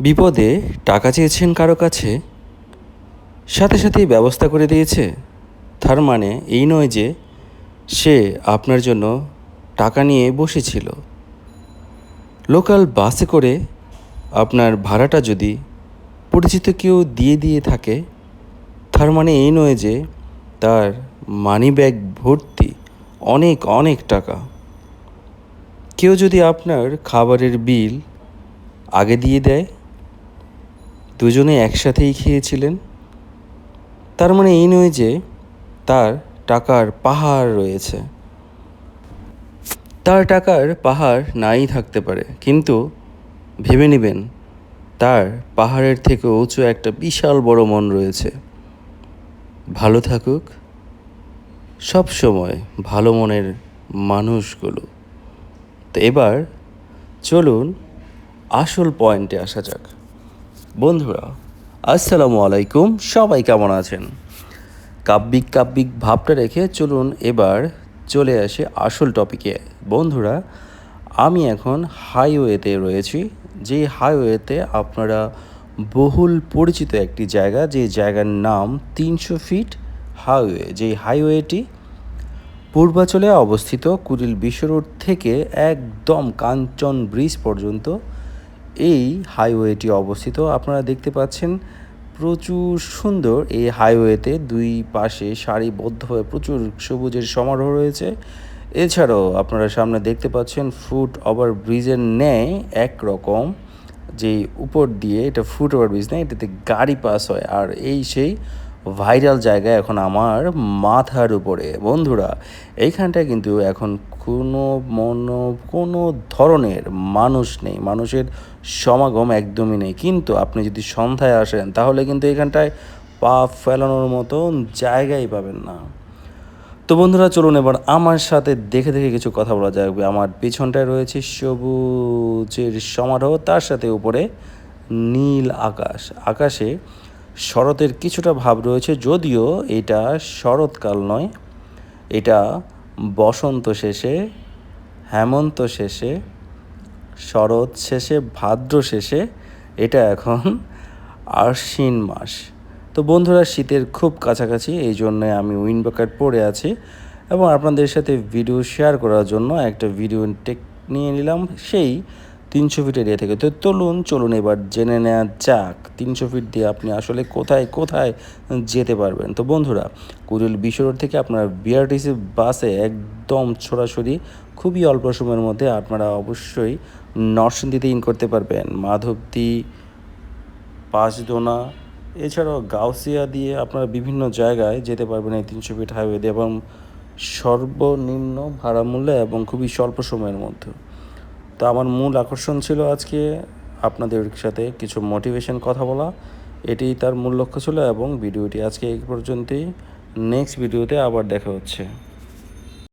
বিপদে টাকা চেয়েছেন কারও কাছে? সাথে সাথেই ব্যবস্থা করে দিয়েছে। তার মানে এই নয় যে সে আপনার জন্য টাকা নিয়ে বসেছিল। লোকাল বাসে করে আপনার ভাড়াটা যদি পরিচিত কেউ দিয়ে দিয়ে থাকে, তার মানে এই নয় যে তার মানি ব্যাগ ভর্তি অনেক অনেক টাকা। কেউ যদি আপনার খাবারের বিল আগে দিয়ে দেয় দুজনে একসাথেই খেয়েছিলেন। তার মানে এই নয় যে তার টাকার পাহাড় রয়েছে। তার টাকার পাহাড় নাই থাকতে পারে, কিন্তু ভেবে নেবেন, তার পাহাড়ের থেকে উঁচু একটা বিশাল বড় মন রয়েছে। ভালো থাকুক। সব সময় ভালো মনের মানুষগুলো। তো এবার চলুন আসল পয়েন্টে আসা যাক। বন্ধুরা, আসসালামু আলাইকুম। সবাই কেমন আছেন? কাব্যিক কাব্যিক ভাবটা রেখে চলুন এবার চলে আসে আসল টপিকে বন্ধুরা, আমি এখন হাইওয়েতে রয়েছি। যে হাইওয়েতে আপনারা বহুল পরিচিত একটি জায়গা, যে জায়গার নাম তিনশো ফিট হাইওয়ে যেই হাইওয়েটি পূর্বাচলে অবস্থিত কুড়িল বিশ্ব রোড থেকে একদম কাঞ্চন ব্রিজ পর্যন্ত এই হাইওয়েটি অবস্থিত। আপনারা দেখতে পাচ্ছেন প্রচুর সুন্দর এই হাইওয়েতে দুই পাশে সারিবদ্ধভাবে প্রচুর সবুজের সমারোহ রয়েছে। এছাড়াও আপনারা সামনে দেখতে পাচ্ছেন ফুট ওভার ব্রিজের ন্যায় একরকম। যে উপর দিয়ে এটা ফুট ওভার ব্রিজ নেয় এটাতে গাড়ি পাস হয়। আর এই সেই ভাইরাল জায়গা এখন আমার মাথার উপরে। বন্ধুরা, এইখানটায় কিন্তু এখন কোনো মনো, কোনো ধরনের মানুষ নেই। মানুষের সমাগম একদমই নেই। কিন্তু আপনি যদি সন্ধ্যায় আসেন, তাহলে কিন্তু এখানটায় পা ফেলানোর মতন জায়গাই পাবেন না। তো বন্ধুরা, চলুন এবার আমার সাথে দেখে দেখে কিছু কথা বলা যাবে আমার পিছনটায় রয়েছে সবুজের সমারোহ, তার সাথে উপরে নীল আকাশ। আকাশে শরতের কিছুটা ভাব রয়েছে, যদিও এটা শরৎকাল নয়। এটা বসন্ত শেষে, হেমন্ত শেষে, শরৎ শেষে, ভাদ্র শেষে, এটা এখন আশ্বিন মাস। তো বন্ধুরা, শীতের খুব কাছাকাছি, এই জন্য আমি উইন্ডবাকার পরে আছি এবং আপনাদের সাথে ভিডিও শেয়ার করার জন্য একটা ভিডিও টেক নিয়ে নিলাম। সেই তিনশো ফিট এরিয়া থেকে। তো চলুন চলুন এবার জেনে নেওয়া যাক তিনশো ফিট দিয়ে আপনি আসলে কোথায় কোথায় যেতে পারবেন। তো বন্ধুরা, কুড়িল বিশ্ব রোড থেকে আপনার বিআরটিসি বাসে একদম সরাসরি খুবই অল্প সময়ের মধ্যে আপনারা অবশ্যই নরসিংদীতে ইন করতে পারবেন। মাধবদী, পাঁচদোনা, এছাড়াও গাউসিয়া দিয়ে আপনারা বিভিন্ন জায়গায় যেতে পারবেন এই তিনশো ফিট হাইওয়ে দিয়ে এবং সর্বনিম্ন ভাড়া মূল্যে এবং খুবই স্বল্প সময়ের মধ্যে। তো আমার মূল আকর্ষণ ছিল আজকে আপনাদের সাথে কিছু মোটিভেশন কথা বলা। এটি তার মূল লক্ষ্য ছিল এবং ভিডিওটি আজকে এই পর্যন্তই। নেক্সট ভিডিওতে আবার দেখা হচ্ছে।